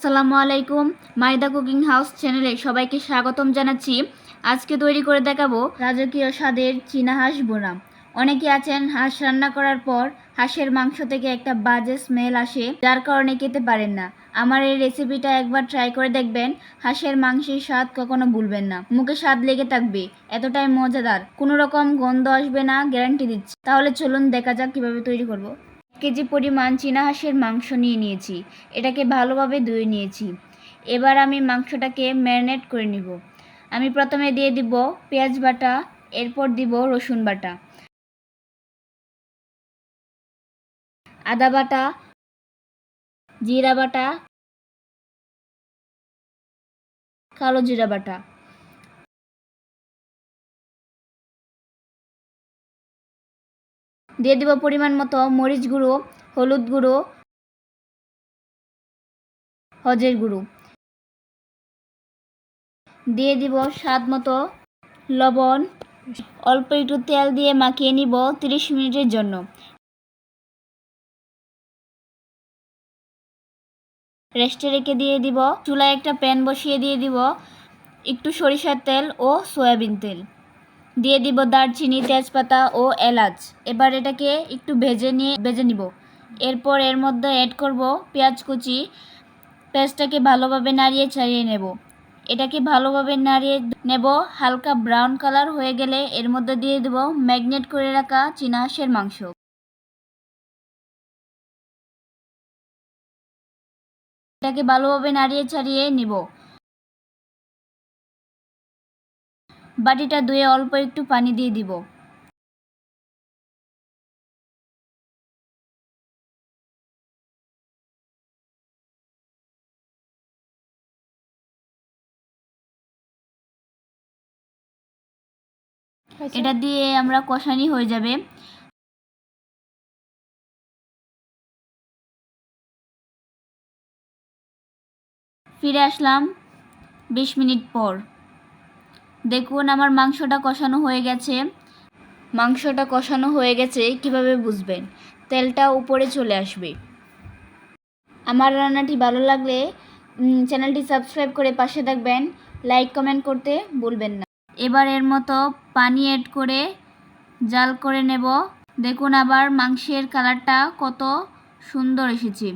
আসসালামু আলাইকুম, Maida cooking house চ্যানেলে সবাইকে স্বাগতম জানাচ্ছি। আজকে তৈরি করে দেখাবো রাজকীয় স্বাদের চীনা হাঁস বোনা। অনেকে আছেন হাঁস রান্না করার পর হাঁসের মাংস থেকে একটা বাজে স্মেল আসে, যার কারণে খেতে পারেন না। আমার এই রেসিপিটা একবার ট্রাই করে দেখবেন, হাঁসের মাংসের স্বাদ কখনো ভুলবেন না। মুখে স্বাদ লেগে থাকবে, এতটাই মজাদার। কোনো রকম গন্ধ আসবে না গ্যারান্টি দিচ্ছি। তাহলে চলুন দেখা যাক কীভাবে তৈরি করব। কেজি পরিমাণ চীনা হাঁসের মাংস নিয়ে নিয়েছি। এটাকে ভালোভাবে ধুয়ে নিয়েছি। এবার আমি মাংসটাকে ম্যারিনেট করে নিব। আমি প্রথমে দিয়ে দিব পেঁয়াজ বাটা, এরপর দিব রসুন বাটা। আদা বাটা, জিরা বাটা, কালো জিরা বাটা। দিয়ে দিব পরিমাণ মতো, মরিচ গুঁড়ো, হলুদ গুঁড়ো, হজের গুঁড়ো। দিয়ে দিব স্বাদ মতো লবণ। অল্প একটু তেল দিয়ে মাখিয়ে নিব তিরিশ মিনিটের জন্য। রেস্টে রেখে দিয়ে দিব। চুলায় একটা প্যান বসিয়ে দিয়ে দিব। একটু সরিষার তেল ও সয়াবিন তেল। দিয়ে দিব দারচিনি, তেজপাতা ও এলাচ। এবার এটাকে একটু ভেজে নিয়ে, ভেজে নিব। এরপর এর মধ্যে অ্যাড করব পেঁয়াজ কুচি। পেঁয়াজটাকে ভালোভাবে নাড়িয়ে ছাড়িয়ে নেব। এটাকে ভালোভাবে নাড়িয়ে নেব। হালকা ব্রাউন কালার হয়ে গেলে এর মধ্যে দিয়ে দেব ম্যাগনেট করে রাখা চীনা হাঁসের মাংস। এটাকে ভালোভাবে নাড়িয়ে ছাড়িয়ে নিব। বাটিটা ধুয়ে অল্প একটু পানি দিয়ে দিব। এটা দিয়ে আমরা কষানি হয়ে যাবে। ফিরে আসলাম বিশ মিনিট পর। দেখুন আমার মাংসটা কষানো হয়ে গেছে। মাংসটা কষানো হয়ে গেছে, কীভাবে বুঝবেন? তেলটা উপরে চলে আসবে। আমার রান্নাটি ভালো লাগলে চ্যানেলটি সাবস্ক্রাইব করে পাশে থাকবেন। লাইক, কমেন্ট করতে ভুলবেন না। এবার এর মতো পানি অ্যাড করে জাল করে নেব। দেখুন আবার মাংসের কালারটা কত সুন্দর এসেছে।